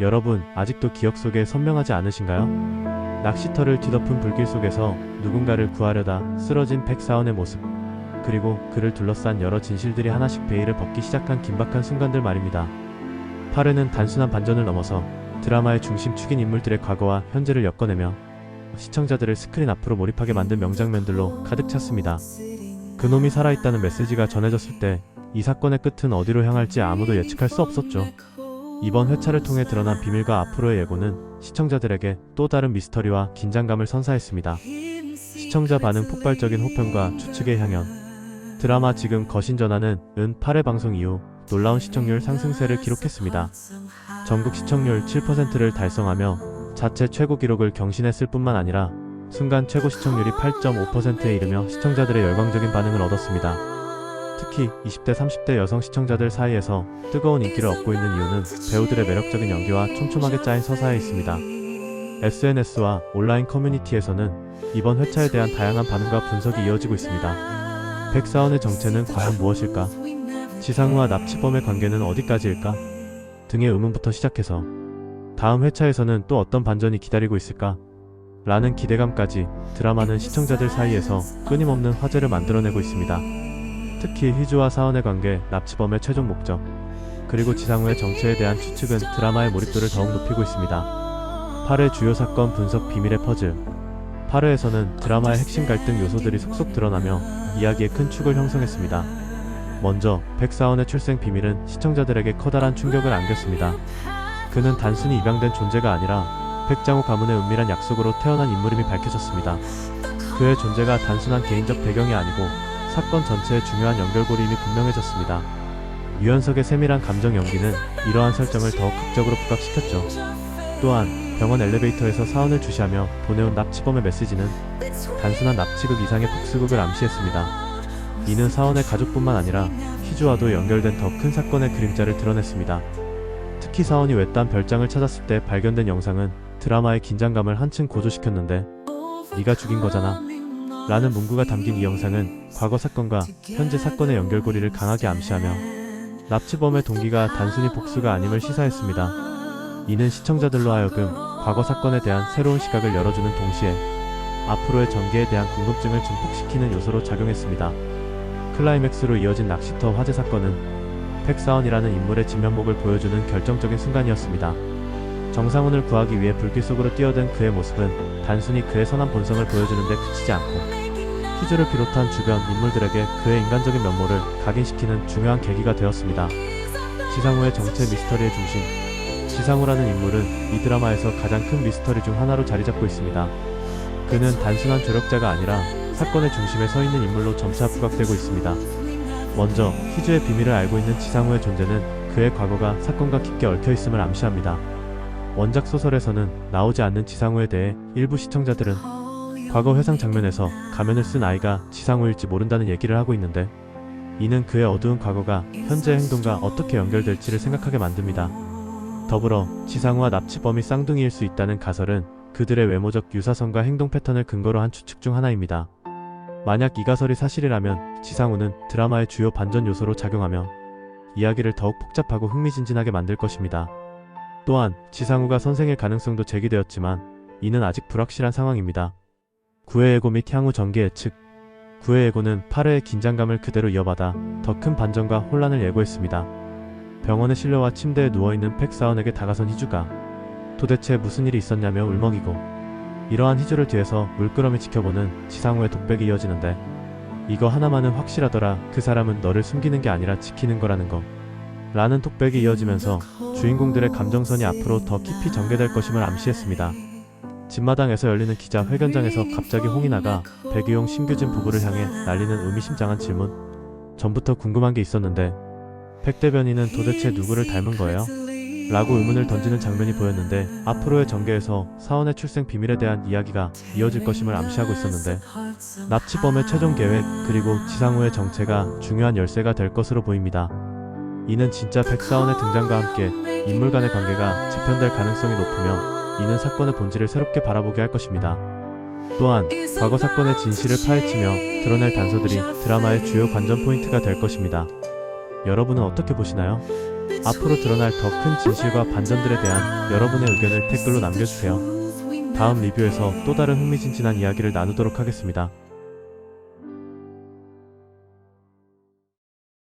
여러분, 아직도 기억 속에 선명하지 않으신가요? 낚시터를 뒤덮은 불길 속에서 누군가를 구하려다 쓰러진 백사원의 모습. 그리고 그를 둘러싼 여러 진실들이 하나씩 베일을 벗기 시작한 긴박한 순간들 말입니다. 파르는 단순한 반전을 넘어서 드라마의 중심축인 인물들의 과거와 현재를 엮어내며 시청자들을 스크린 앞으로 몰입하게 만든 명장면들로 가득 찼습니다. 그놈이 살아있다는 메시지가 전해졌을 때 이 사건의 끝은 어디로 향할지 아무도 예측할 수 없었죠. 이번 회차를 통해 드러난 비밀과 앞으로의 예고는 시청자들에게 또 다른 미스터리와 긴장감을 선사했습니다. 시청자 반응 폭발적인 호평과 추측의 향연. 드라마 지금 거신 전환은 은 8회 방송 이후 놀라운 시청률 상승세를 기록했습니다. 전국 시청률 7%를 달성하며 자체 최고 기록을 경신했을 뿐만 아니라 순간 최고 시청률이 8.5%에 이르며 시청자들의 열광적인 반응을 얻었습니다. 특히 20대 30대 여성 시청자들 사이에서 뜨거운 인기를 얻고 있는 이유는 배우들의 매력적인 연기와 촘촘하게 짜인 서사에 있습니다. SNS와 온라인 커뮤니티에서는 이번 회차에 대한 다양한 반응과 분석이 이어지고 있습니다. 백사원의 정체는 과연 무엇일까? 지상우와 납치범의 관계는 어디까지일까? 등의 의문부터 시작해서 다음 회차에서는 또 어떤 반전이 기다리고 있을까? 라는 기대감까지 드라마는 시청자들 사이에서 끊임없는 화제를 만들어내고 있습니다. 특히 희주와 사원의 관계, 납치범의 최종 목적, 그리고 지상우의 정체에 대한 추측은 드라마의 몰입도를 더욱 높이고 있습니다. 8회 주요 사건 분석 비밀의 퍼즐 8회에서는 드라마의 핵심 갈등 요소들이 속속 드러나며 이야기의 큰 축을 형성했습니다. 먼저 백사원의 출생 비밀은 시청자들에게 커다란 충격을 안겼습니다. 그는 단순히 입양된 존재가 아니라 백장호 가문의 은밀한 약속으로 태어난 인물임이 밝혀졌습니다. 그의 존재가 단순한 개인적 배경이 아니고 사건 전체의 중요한 연결고리임이 분명해졌습니다. 유연석의 세밀한 감정 연기는 이러한 설정을 더욱 극적으로 부각시켰죠. 또한 병원 엘리베이터에서 사원을 주시하며 보내온 납치범의 메시지는 단순한 납치극 이상의 복수극을 암시했습니다. 이는 사원의 가족뿐만 아니라 희주와도 연결된 더 큰 사건의 그림자를 드러냈습니다. 특히 사원이 외딴 별장을 찾았을 때 발견된 영상은 드라마의 긴장감을 한층 고조시켰는데 네가 죽인 거잖아 라는 문구가 담긴 이 영상은 과거 사건과 현재 사건의 연결고리를 강하게 암시하며 납치범의 동기가 단순히 복수가 아님을 시사했습니다. 이는 시청자들로 하여금 과거 사건에 대한 새로운 시각을 열어주는 동시에 앞으로의 전개에 대한 궁금증을 증폭시키는 요소로 작용했습니다. 클라이맥스로 이어진 낚시터 화재 사건은 팩사원이라는 인물의 진면목을 보여주는 결정적인 순간이었습니다. 정상훈을 구하기 위해 불길 속으로 뛰어든 그의 모습은 단순히 그의 선한 본성을 보여주는데 그치지 않고 희주를 비롯한 주변 인물들에게 그의 인간적인 면모를 각인시키는 중요한 계기가 되었습니다. 지상우의 정체 미스터리의 중심 지상우라는 인물은 이 드라마에서 가장 큰 미스터리 중 하나로 자리 잡고 있습니다. 그는 단순한 조력자가 아니라 사건의 중심에 서 있는 인물로 점차 부각되고 있습니다. 먼저 희주의 비밀을 알고 있는 지상우의 존재는 그의 과거가 사건과 깊게 얽혀 있음을 암시합니다. 원작 소설에서는 나오지 않는 지상우에 대해 일부 시청자들은 과거 회상 장면에서 가면을 쓴 아이가 지상우일지 모른다는 얘기를 하고 있는데 이는 그의 어두운 과거가 현재 행동과 어떻게 연결될지를 생각하게 만듭니다. 더불어 지상우와 납치범이 쌍둥이일 수 있다는 가설은 그들의 외모적 유사성과 행동 패턴을 근거로 한 추측 중 하나입니다. 만약 이 가설이 사실이라면 지상우는 드라마의 주요 반전 요소로 작용하며 이야기를 더욱 복잡하고 흥미진진하게 만들 것입니다. 또한 지상우가 선생일 가능성도 제기되었지만 이는 아직 불확실한 상황입니다. 9회 예고 및 향후 전개 예측 9회 예고는 8회의 긴장감을 그대로 이어받아 더 큰 반전과 혼란을 예고했습니다. 병원에 실려와 침대에 누워있는 팩사원에게 다가선 희주가 도대체 무슨 일이 있었냐며 울먹이고 이러한 희주를 뒤에서 물끄러미 지켜보는 지상우의 독백이 이어지는데 이거 하나만은 확실하더라 그 사람은 너를 숨기는 게 아니라 지키는 거라는 거 라는 톡백이 이어지면서 주인공들의 감정선이 앞으로 더 깊이 전개될 것임을 암시했습니다. 집마당에서 열리는 기자 회견장에서 갑자기 홍이 나가 백유용 신규진 부부를 향해 날리는 의미심장한 질문. 전부터 궁금한 게 있었는데 백 대변인은 도대체 누구를 닮은 거예요? 라고 의문을 던지는 장면이 보였는데 앞으로의 전개에서 사원의 출생 비밀에 대한 이야기가 이어질 것임을 암시하고 있었는데 납치범의 최종 계획 그리고 지상우의 정체가 중요한 열쇠가 될 것으로 보입니다. 이는 진짜 백사원의 등장과 함께 인물 간의 관계가 재편될 가능성이 높으며 이는 사건의 본질을 새롭게 바라보게 할 것입니다. 또한 과거 사건의 진실을 파헤치며 드러낼 단서들이 드라마의 주요 관전 포인트가 될 것입니다. 여러분은 어떻게 보시나요? 앞으로 드러날 더 큰 진실과 반전들에 대한 여러분의 의견을 댓글로 남겨주세요. 다음 리뷰에서 또 다른 흥미진진한 이야기를 나누도록 하겠습니다.